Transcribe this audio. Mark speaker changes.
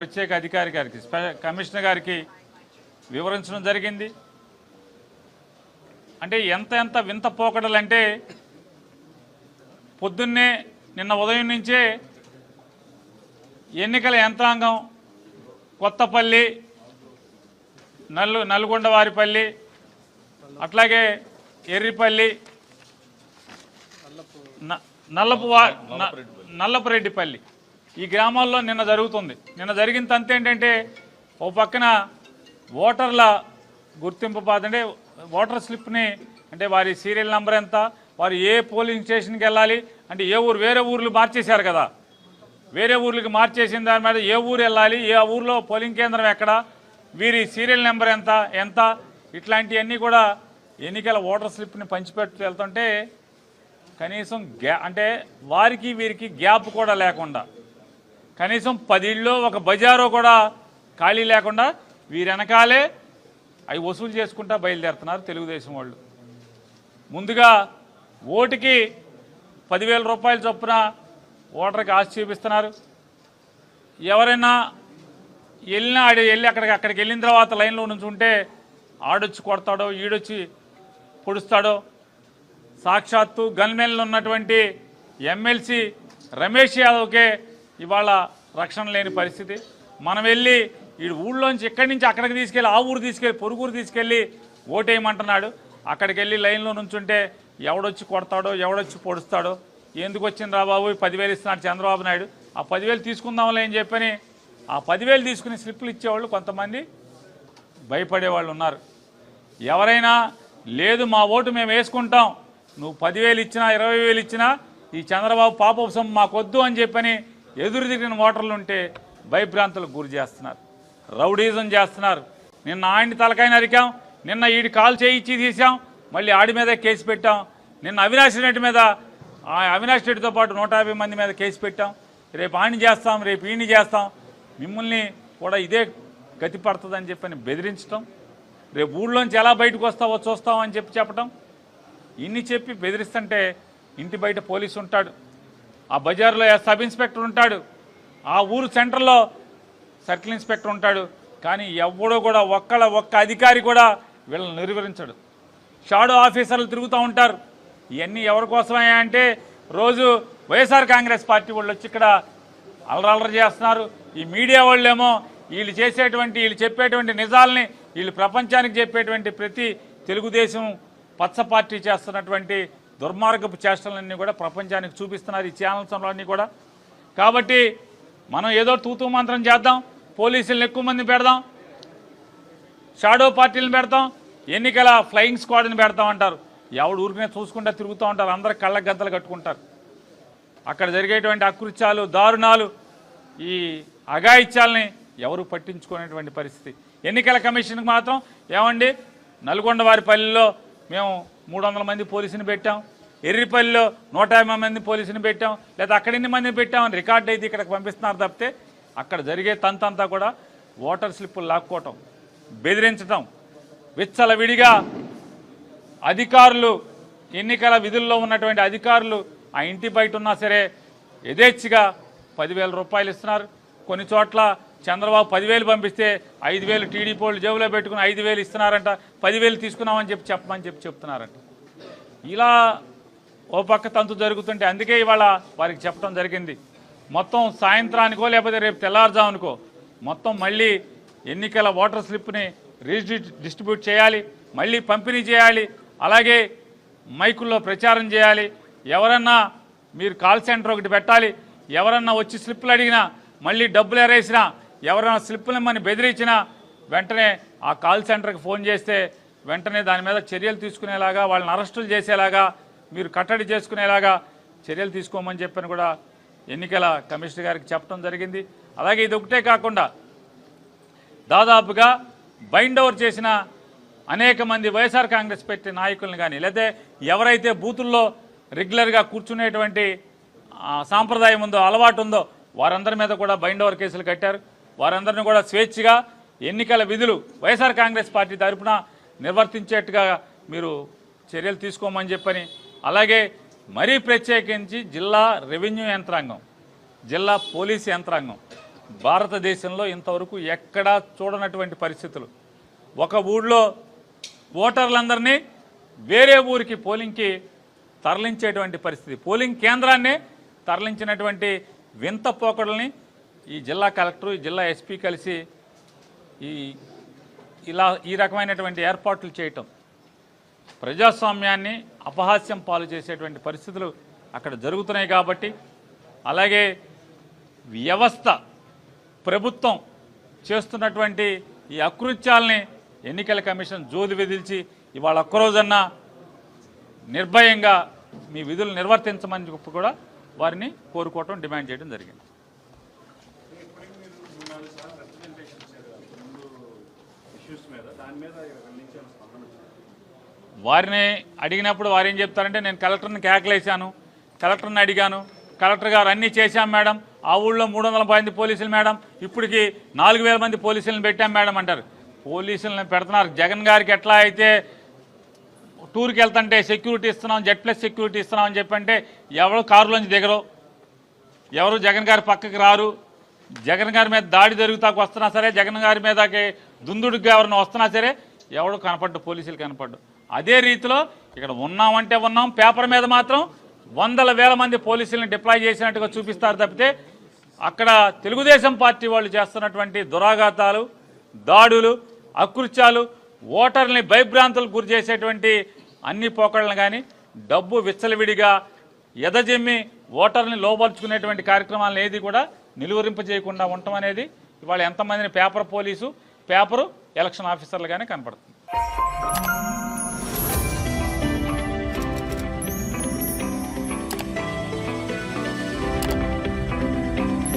Speaker 1: ప్రత్యేక అధికారి గారికి స్పె- కమిషనర్ గారికి వివరించడం జరిగింది. అంటే ఎంత ఎంత వింత పోకడలంటే పొద్దున్నే నిన్న ఉదయం నుంచే ఎన్నికల యంత్రాంగం కొత్తపల్లి నల్లు నల్గొండవారిపల్లి అట్లాగే ఎర్రిపల్లి నల్లపు నల్లపురెడ్డిపల్లి. ఈ గ్రామాల్లో నిన్న జరుగుతుంది. నిన్న జరిగిన తంత ఏంటంటే ఓ పక్కన ఓటర్ల గుర్తింపు పాత అంటే ఓటర్ స్లిప్ని అంటే వారి సీరియల్ నెంబర్ ఎంత వారు ఏ పోలింగ్ స్టేషన్కి వెళ్ళాలి అంటే ఏ ఊరు వేరే ఊర్లు మార్చేశారు కదా. వేరే ఊర్లకి మార్చేసిన దాని మీద ఏ ఊరు వెళ్ళాలి ఏ ఊర్లో పోలింగ్ కేంద్రం ఎక్కడ వీరి సీరియల్ నెంబర్ ఎంత ఎంత ఇట్లాంటివన్నీ కూడా ఎన్నికల ఓటర్ స్లిప్ని పంచిపెట్టు వెళ్తుంటే కనీసం గ్యా అంటే వారికి వీరికి గ్యాప్ కూడా లేకుండా కనీసం పదిళ్ళలో ఒక బజారో కూడా ఖాళీ లేకుండా వీరెనకాలే అవి వసూలు చేసుకుంటా బయలుదేరుతున్నారు తెలుగుదేశం వాళ్ళు. ముందుగా ఓటుకి పదివేల రూపాయల చొప్పున ఓటర్కి ఆశ చూపిస్తున్నారు. ఎవరైనా వెళ్ళినా ఆడి వెళ్ళి అక్కడికి అక్కడికి వెళ్ళిన తర్వాత లైన్లో నుంచి ఉంటే ఆడొచ్చి కొడతాడో ఈడొచ్చి పొడుస్తాడో. సాక్షాత్తు గన్మెన్లు ఉన్నటువంటి ఎమ్మెల్సీ రమేష్ యాదవ్కే ఇవాళ రక్షణ లేని పరిస్థితి. మనం వెళ్ళి ఈ ఊళ్ళోంచి ఇక్కడి నుంచి అక్కడికి తీసుకెళ్ళి ఆ ఊరు తీసుకెళ్ళి పొరుగురు తీసుకెళ్ళి ఓటేయమంటున్నాడు. అక్కడికి వెళ్ళి లైన్లో నుంచుంటే ఎవడొచ్చి కొడతాడో ఎవడొచ్చి పొడుస్తాడో ఎందుకు వచ్చింది రాబాబు పదివేలు ఇస్తున్నాడు చంద్రబాబు నాయుడు. ఆ పదివేలు తీసుకుందాంలే అని చెప్పని ఆ పదివేలు తీసుకుని స్లిప్పులు ఇచ్చేవాళ్ళు కొంతమంది భయపడే వాళ్ళు ఉన్నారు. ఎవరైనా లేదు మా ఓటు మేము వేసుకుంటాం నువ్వు పదివేలు ఇచ్చినా ఇరవై వేలు ఇచ్చినా ఈ చంద్రబాబు పాపోపసం మాకొద్దు అని చెప్పని ఎదురు తిరిగిన ఓటర్లు ఉంటే భయభ్రాంతులకు గురి చేస్తున్నారు. రౌడీజం చేస్తున్నారు. నిన్న ఆయన్ని తలకాయ నరికాం నిన్న ఈడి కాల్ చేయించి తీసాం మళ్ళీ ఆడి మీద కేసు పెట్టాం నిన్న అవినాష్ రెడ్డి మీద ఆ అవినాష్ రెడ్డితో పాటు నూట యాభై మంది మీద కేసు పెట్టాం. రేపు ఆయన చేస్తాం రేపు ఈయన్ని చేస్తాం. మిమ్మల్ని కూడా ఇదే గతి పడుతుందని చెప్పని బెదిరించడం రేపు ఊళ్ళోంచి ఎలా బయటకు వస్తావో చూస్తావు అని చెప్పి చెప్పడం ఇన్ని చెప్పి బెదిరిస్తుంటే ఇంటి బయట పోలీసు ఉంటాడు. ఆ బజార్లో సబ్ ఇన్స్పెక్టర్ ఉంటాడు. ఆ ఊరు సెంటర్లో సర్కిల్ ఇన్స్పెక్టర్ ఉంటాడు. కానీ ఎవడో కూడా ఒక్కళ్ళ ఒక్క అధికారి కూడా వీళ్ళని నిర్వహించడు. షాడో ఆఫీసర్లు తిరుగుతూ ఉంటారు. ఇవన్నీ ఎవరి కోసమయ్యా అంటే రోజు వైఎస్ఆర్ కాంగ్రెస్ పార్టీ వాళ్ళు వచ్చి ఇక్కడ అలరలర చేస్తున్నారు. ఈ మీడియా వాళ్ళేమో వీళ్ళు చేసేటువంటి వీళ్ళు చెప్పేటువంటి నిజాలని వీళ్ళు ప్రపంచానికి చెప్పేటువంటి ప్రతి తెలుగుదేశం పచ్చ పార్టీ చేస్తున్నటువంటి దుర్మార్గపు చేష్టలన్నీ కూడా ప్రపంచానికి చూపిస్తున్నారు. ఈ ఛానల్స్ అన్నీ కూడా. కాబట్టి మనం ఏదో తూతూ మంత్రం చేద్దాం. పోలీసులను ఎక్కువ మంది పెడదాం. షాడో పార్టీలను పెడతాం. ఎన్నికల ఫ్లయింగ్ స్క్వాడ్ని పెడతాం అంటారు. ఎవడు ఊరికనే చూసుకుంటా తిరుగుతూ ఉంటారు. అందరు కళ్ళ గద్దలు కట్టుకుంటారు. అక్కడ జరిగేటువంటి అకృత్యాలు దారుణాలు ఈ అఘాయిత్యాలని ఎవరు పట్టించుకునేటువంటి పరిస్థితి. ఎన్నికల కమిషన్కి మాత్రం ఏమండి? నల్గొండ వారి పల్లెల్లో మేము మూడు వందల మంది పోలీసుని పెట్టాం. ఎర్రిపల్లిలో నూట మంది పోలీసుని పెట్టాం. లేదా అక్కడ ఎన్ని మందిని పెట్టామని రికార్డ్ అయితే ఇక్కడికి పంపిస్తున్నారు తప్పితే అక్కడ జరిగే తంతంతా కూడా ఓటర్ స్లిప్పులు లాక్కోవటం బెదిరించటం విచ్చలవిడిగా అధికారులు ఎన్నికల విధుల్లో ఉన్నటువంటి అధికారులు ఆ ఇంటి బయట ఉన్నా సరే యథేచ్ఛగా పదివేల రూపాయలు ఇస్తున్నారు. కొన్ని చోట్ల చంద్రబాబు పదివేలు పంపిస్తే ఐదు వేలు టీడీపీ వాళ్ళు జేబులో పెట్టుకుని ఐదు వేలు ఇస్తున్నారంట పదివేలు తీసుకున్నామని చెప్పి చెప్పమని చెప్పి చెప్తున్నారంట. ఇలా ఓ పక్క తంతు జరుగుతుంటే అందుకే ఇవాళ వారికి చెప్పడం జరిగింది. మొత్తం సాయంత్రానికో లేకపోతే రేపు తెల్లారుజామునుకో మొత్తం మళ్ళీ ఎన్నికల ఓటర్ స్లిప్ని రిజిస్ట్రి డిస్ట్రిబ్యూట్ చేయాలి మళ్ళీ పంపిణీ చేయాలి అలాగే మైకుల్లో ప్రచారం చేయాలి. ఎవరన్నా మీరు కాల్ సెంటర్ ఒకటి పెట్టాలి ఎవరన్నా వచ్చి స్లిప్పులు అడిగినా మళ్ళీ డబ్బులు ఎరేసినా ఎవరైనా స్లిప్పులు ఇమ్మని బెదిరించినా వెంటనే ఆ కాల్ సెంటర్కి ఫోన్ చేస్తే వెంటనే దాని మీద చర్యలు తీసుకునేలాగా వాళ్ళని అరెస్టులు చేసేలాగా మీరు కట్టడి చేసుకునేలాగా చర్యలు తీసుకోమని చెప్పని కూడా ఎన్నికల కమిషనర్ గారికి చెప్పడం జరిగింది. అలాగే ఇది ఒకటే కాకుండా దాదాపుగా బైండ్ ఓవర్ చేసిన అనేక మంది వైఎస్ఆర్ కాంగ్రెస్ పార్టీ నాయకులను కానీ లేదా ఎవరైతే బూతుల్లో రెగ్యులర్గా కూర్చునేటువంటి సాంప్రదాయం ఉందో అలవాటు ఉందో వారందరి మీద కూడా బైండ్ ఓవర్ కేసులు కట్టారు. వారందరిని కూడా స్వేచ్ఛగా ఎన్నికల విధులు వైఎస్ఆర్ కాంగ్రెస్ పార్టీ తరఫున నిర్వర్తించేట్టుగా మీరు చర్యలు తీసుకోమని చెప్పని అలాగే మరీ ప్రత్యేకించి జిల్లా రెవెన్యూ యంత్రాంగం జిల్లా పోలీస్ యంత్రాంగం భారతదేశంలో ఇంతవరకు ఎక్కడా చూడనటువంటి పరిస్థితులు. ఒక ఊళ్ళో ఓటర్లందరినీ వేరే ఊరికి పోలింగ్కి తరలించేటువంటి పరిస్థితి. పోలింగ్ కేంద్రాన్ని తరలించినటువంటి వింత పోకడల్ని ఈ జిల్లా కలెక్టర్ ఈ జిల్లా ఎస్పీ కలిసి ఈ ఇలా ఈ రకమైనటువంటి ఏర్పాట్లు చేయటం ప్రజాస్వామ్యాన్ని అపహాస్యం పాలు చేసేటువంటి పరిస్థితులు అక్కడ జరుగుతున్నాయి కాబట్టి అలాగే వ్యవస్థ ప్రభుత్వం చేస్తున్నటువంటి ఈ అకృత్యాల్ని ఎన్నికల కమిషన్ జోది విధిల్చి ఇవాళ ఒక్కరోజన్నా నిర్భయంగా మీ విధులు నిర్వర్తించమని చెప్పి కూడా వారిని కోరుకోవటం డిమాండ్ చేయడం జరిగింది. వారిని అడిగినప్పుడు వారు ఏం చెప్తారంటే నేను కలెక్టర్ని కేకలేశాను కలెక్టర్ని అడిగాను కలెక్టర్ గారు అన్నీ చేశాం మేడం ఆ ఊళ్ళో మూడు వందల మంది పోలీసులు మేడం ఇప్పటికి నాలుగు వేల మంది పోలీసులను పెట్టాం మేడం అంటారు. పోలీసులను పెడుతున్నారు. జగన్ గారికి ఎట్లా అయితే టూర్కి వెళ్తుంటే సెక్యూరిటీ ఇస్తున్నాం జెడ్ ప్లస్ సెక్యూరిటీ ఇస్తున్నాం అని చెప్పంటే ఎవరు కారులోంచి దిగరు ఎవరు జగన్ గారి పక్కకి రారు జగన్ గారి మీద దాడి జరుగుతాకు వస్తున్నా సరే జగన్ గారి మీదకి దుందుడికి ఎవరిని వస్తున్నా సరే ఎవడు కనపడ్డు పోలీసులు కనపడ్డు. అదే రీతిలో ఇక్కడ ఉన్నామంటే ఉన్నాం పేపర్ మీద మాత్రం వందల వేల మంది పోలీసులను డిప్లాయ్ చేసినట్టుగా చూపిస్తారు తప్పితే అక్కడ తెలుగుదేశం పార్టీ వాళ్ళు చేస్తున్నటువంటి దురాఘాతాలు దాడులు అకృత్యాలు ఓటర్ని భయభ్రాంతులకు గురి చేసేటువంటి అన్ని పోకడలను కానీ డబ్బు విచ్చలవిడిగా ఎదజెమ్మి ఓటర్ని లోపరుచుకునేటువంటి కార్యక్రమాలను ఏది కూడా నిలువరింపజేయకుండా ఉండటం అనేది ఇవాళ ఎంతమందిని పేపర్ పోలీసు పేపరు ఎలక్షన్ ఆఫీసర్లుగానే కనపడుతుంది.